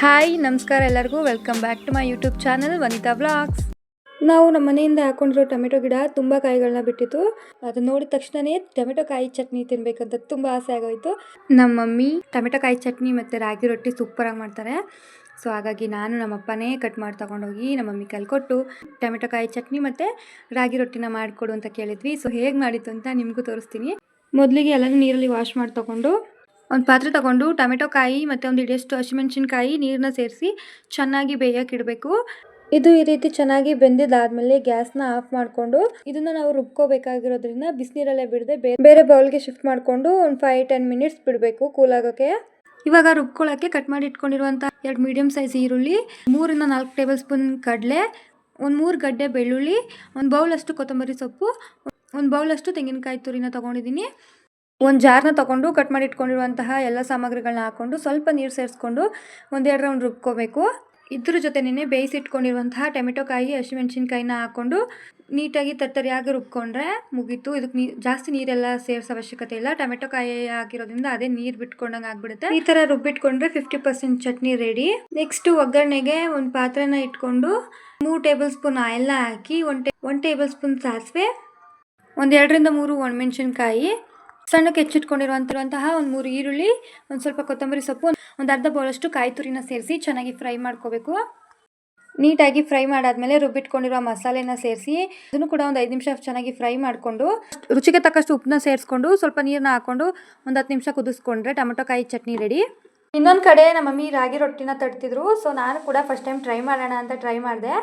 Hi ನಮಸ್ಕಾರ ಎಲ್ಲರಿಗೂ. Welcome back to my YouTube channel Vanita blogs ನಾವು ನಮ್ಮ ಮನೆಯಿಂದ ಹಾಕೊಂಡಿರೋ ಟೊಮೆಟೊ ಗಿಡ ತುಂಬ ಕಾಯಿಗಳನ್ನ ಬಿಟ್ಟಿತ್ತು. ಅದು ನೋಡಿದ ತಕ್ಷಣನೇ ಟೊಮೆಟೊ ಕಾಯಿ ಚಟ್ನಿ ತಿನ್ಬೇಕಂತ ತುಂಬ ಆಸೆ ಆಗೋಯ್ತು. ನಮ್ಮ ಮಮ್ಮಿ ಟೊಮೆಟೊ ಕಾಯಿ ಚಟ್ನಿ ಮತ್ತು ರಾಗಿ ರೊಟ್ಟಿ ಸೂಪರಾಗಿ ಮಾಡ್ತಾರೆ. ಸೊ ಹಾಗಾಗಿ ನಾನು ನಮ್ಮಪ್ಪನೇ ಕಟ್ ಮಾಡಿ ತೊಗೊಂಡೋಗಿ ನಮ್ಮ ಮಮ್ಮಿ ಕಲ್ಕೊಟ್ಟು ಟೊಮೆಟೊ ಕಾಯಿ ಚಟ್ನಿ ಮತ್ತು ರಾಗಿ ರೊಟ್ಟಿನ ಮಾಡಿಕೊಡು ಅಂತ ಕೇಳಿದ್ವಿ. ಸೊ ಹೇಗೆ ಮಾಡಿತ್ತು ಅಂತ ನಿಮಗೂ ತೋರಿಸ್ತೀನಿ. ಮೊದಲಿಗೆ ಎಲ್ಲನೂ ನೀರಲ್ಲಿ ವಾಶ್ ಮಾಡಿ ತಗೊಂಡು ಒಂದು ಪಾತ್ರೆ ತಗೊಂಡು ಟೊಮೆಟೊ ಕಾಯಿ ಮತ್ತು ಒಂದು ಇಡಿಯಷ್ಟು ಹಸಿಮೆಣ್ಸಿನ್ಕಾಯಿ ನೀರನ್ನ ಸೇರಿಸಿ ಚೆನ್ನಾಗಿ ಬೇಯಕ್ಕೆ ಇಡಬೇಕು. ಇದು ಈ ರೀತಿ ಚೆನ್ನಾಗಿ ಬೆಂದಿದ್ದಾದ್ಮೇಲೆ ಗ್ಯಾಸ್ನ ಆಫ್ ಮಾಡಿಕೊಂಡು ಇದನ್ನ ನಾವು ರುಬ್ಕೋಬೇಕಾಗಿರೋದ್ರಿಂದ ಬಿಸಿನೀರಲ್ಲೇ ಬಿಡದೆ ಬೇರೆ ಬೌಲ್ಗೆ ಶಿಫ್ಟ್ ಮಾಡಿಕೊಂಡು ಒಂದು ಫೈವ್ ಟೆನ್ ಮಿನಿಟ್ಸ್ ಬಿಡಬೇಕು ಕೂಲ್ ಆಗೋಕ್ಕೆ ಇವಾಗ ರುಬ್ಕೊಳ್ಳೋಕ್ಕೆ ಕಟ್ ಮಾಡಿ ಇಟ್ಕೊಂಡಿರುವಂಥ ಎರಡು ಮೀಡಿಯಮ್ ಸೈಜ್ ಈರುಳ್ಳಿ, ಮೂರಿಂದ ನಾಲ್ಕು ಟೇಬಲ್ ಸ್ಪೂನ್ ಕಡಲೆ, ಒಂದು ಮೂರು ಗಡ್ಡೆ ಬೆಳ್ಳುಳ್ಳಿ, ಒಂದು ಬೌಲಷ್ಟು ಕೊತ್ತಂಬರಿ ಸೊಪ್ಪು, ಒಂದು ಬೌಲಷ್ಟು ತೆಂಗಿನಕಾಯಿ ತುರಿನ ತೊಗೊಂಡಿದ್ದೀನಿ. ಒಂದು ಜಾರ್ನ ತಗೊಂಡು ಕಟ್ ಮಾಡಿ ಇಟ್ಕೊಂಡಿರುವಂತಹ ಎಲ್ಲ ಸಾಮಗ್ರಿಗಳನ್ನ ಹಾಕೊಂಡು ಸ್ವಲ್ಪ ನೀರು ಸೇರಿಸ್ಕೊಂಡು ಒಂದೆರಡು ರೌಂಡ್ ರುಬ್ಕೋಬೇಕು. ಇದ್ರ ಜೊತೆನೇ ಬೇಯಿಸಿಟ್ಕೊಂಡಿರುವಂತಹ ಟೊಮೆಟೊ ಕಾಯಿ, ಹಸಿಮೆಣ್ಸಿನ್ಕಾಯಿನ ಹಾಕೊಂಡು ನೀಟಾಗಿ ತರ್ತರಿಯಾಗಿ ರುಬ್ಕೊಂಡ್ರೆ ಮುಗೀತು. ಇದಕ್ಕೆ ನೀ, ಜಾಸ್ತಿ ನೀರೆಲ್ಲ ಸೇರಿಸೋ ಅವಶ್ಯಕತೆ ಇಲ್ಲ. ಟೊಮೆಟೊ ಕಾಯಿ ಹಾಕಿರೋದ್ರಿಂದ ಅದೇ ನೀರು ಬಿಟ್ಕೊಂಡಂಗೆ ಆಗ್ಬಿಡುತ್ತೆ. ಈ ಥರ ರುಬ್ಬಿಟ್ಕೊಂಡ್ರೆ fifty percent chutney ready next ಒಗ್ಗರಣೆಗೆ ಒಂದು ಪಾತ್ರೆನ ಇಟ್ಕೊಂಡು ಮೂರು ಟೇಬಲ್ ಸ್ಪೂನ್ ಆಯಿಲ್ನ ಹಾಕಿ ಒನ್ ಟೇ ಒನ್ ಟೇಬಲ್ ಸ್ಪೂನ್ ಸಾಸಿವೆ, ಒಂದು ಎರಡರಿಂದ ಮೂರು ಒಣಮೆಣಸಿನ್ಕಾಯಿ ಸಣ್ಣಕ್ಕೆ ಹೆಚ್ಚಿಟ್ಕೊಂಡಿರುವಂತಿರುವಂತಹ ಒಂದು ಮೂರು ಈರುಳ್ಳಿ, ಒಂದು ಸ್ವಲ್ಪ ಕೊತ್ತಂಬರಿ ಸೊಪ್ಪು, ಒಂದು ಅರ್ಧ ಬೌಲಷ್ಟು ಕಾಯಿ ತುರಿನ ಸೇರಿಸಿ ಚೆನ್ನಾಗಿ ಫ್ರೈ ಮಾಡ್ಕೋಬೇಕು. ನೀಟಾಗಿ ಫ್ರೈ ಮಾಡಾದ್ಮೇಲೆ ರುಬ್ಬಿಟ್ಕೊಂಡಿರುವ ಮಸಾಲೆನ ಸೇರಿಸಿ ಅದನ್ನು ಕೂಡ ಒಂದು ಐದು ನಿಮಿಷ ಚೆನ್ನಾಗಿ ಫ್ರೈ ಮಾಡಿಕೊಂಡು, ರುಚಿಗೆ ತಕ್ಕಷ್ಟು ಉಪ್ಪನ್ನ ಸೇರಿಸ್ಕೊಂಡು ಸ್ವಲ್ಪ ನೀರನ್ನ ಹಾಕೊಂಡು ಒಂದು ಹತ್ತು ನಿಮಿಷ ಕುದಿಸ್ಕೊಂಡ್ರೆ ಟೊಮೆಟೊ ಕಾಯಿ ಚಟ್ನಿ ರೆಡಿ. ಇನ್ನೊಂದು ಕಡೆ ನಮ್ಮ ಮಮ್ಮಿ ರಾಗಿ ರೊಟ್ಟಿನ ತಡ್ತಿದ್ರು ಸೊ ನಾನು ಕೂಡ ಫಸ್ಟ್ ಟೈಮ್ ಟ್ರೈ ಮಾಡೋಣ ಅಂತ ಟ್ರೈ ಮಾಡಿದೆ.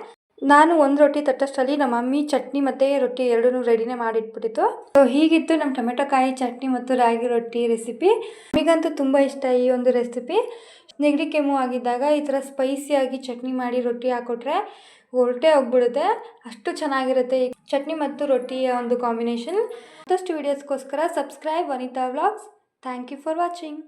ನಾನು ಒಂದು ರೊಟ್ಟಿ ತಟ್ಟಷ್ಟರಲ್ಲಿ ನಮ್ಮ ಮಮ್ಮಿ ಚಟ್ನಿ ಮತ್ತು ರೊಟ್ಟಿ ಎರಡೂ ರೆಡಿನೇ ಮಾಡಿಟ್ಬಿಟ್ಟಿತ್ತು. ಸೊ ಹೀಗಿತ್ತು ನಮ್ಮ ಟೊಮೆಟೊ ಕಾಯಿ ಚಟ್ನಿ ಮತ್ತು ರಾಗಿ ರೊಟ್ಟಿ ರೆಸಿಪಿ ನಮಗಂತೂ ತುಂಬ ಇಷ್ಟ ಈ ಒಂದು ರೆಸಿಪಿ ನೆಗಡಿ ಕೆಮ್ಮು ಆಗಿದ್ದಾಗ ಈ ಥರ ಸ್ಪೈಸಿಯಾಗಿ ಚಟ್ನಿ ಮಾಡಿ ರೊಟ್ಟಿ ಹಾಕ್ಕೊಟ್ರೆ ಹೊರಟೆ ಹೋಗ್ಬಿಡುತ್ತೆ. ಅಷ್ಟು ಚೆನ್ನಾಗಿರುತ್ತೆ ಈ ಚಟ್ನಿ ಮತ್ತು ರೊಟ್ಟಿಯ ಒಂದು ಕಾಂಬಿನೇಷನ್ ಮತ್ತಷ್ಟು ವೀಡಿಯೋಸ್ಗೋಸ್ಕರ subscribe Vanita vlogs thank you for watching